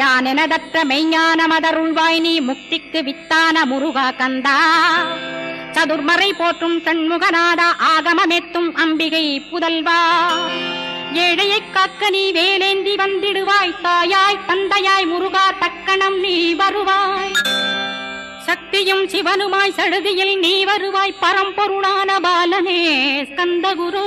யானெனதற்ற மெய்ஞான மதருள்வாய் நீ முக்திக்கு வித்தான முருகா கந்தா. சதுர்மறை போற்றும் சண்முகநாதா ஆகமமெத்தும் அம்பிகை புதல்வா. ஏழையை காக்க நீ வேலேந்தி வந்திடுவாய் தாயாய் தந்தையாய் முருகா தக்கணம் நீ வருவாய். சக்தியும் சிவனுமாய் சடுதியில் நீ வருவாய் பரம்பொருளான பாலனே ஸ்கந்தகுரு.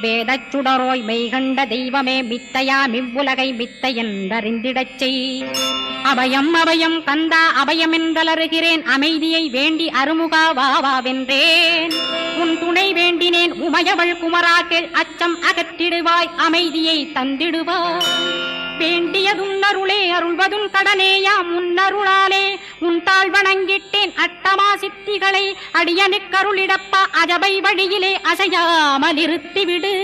வேதச் சுடரோய் மெய்கண்ட தெய்வமே மித்தையா மிவ்வுலகை மித்தை என்றறிந்திடச் செய். அபயம் அபயம் கந்தா அபயம் என்றலறுகிறேன் அமைதியை வேண்டி அருமுகா வா வா வென்றேன். உன் துணை வேண்டினேன். உமையவள் குமராக்கள் அச்சம் அகற்றிடுவாய். அமைதியை தந்திடுவாய். வேண்டியதும் அருளே அருள்வதும் கடனேயாம் உன்னருளாலே. உன் தாழ் வணங்கிட்டேன் அட்டமா சித்திகளை அடியனுக்கருளிடப்பா அஜபை வழியிலே அசையாமல் இருத்திவிடு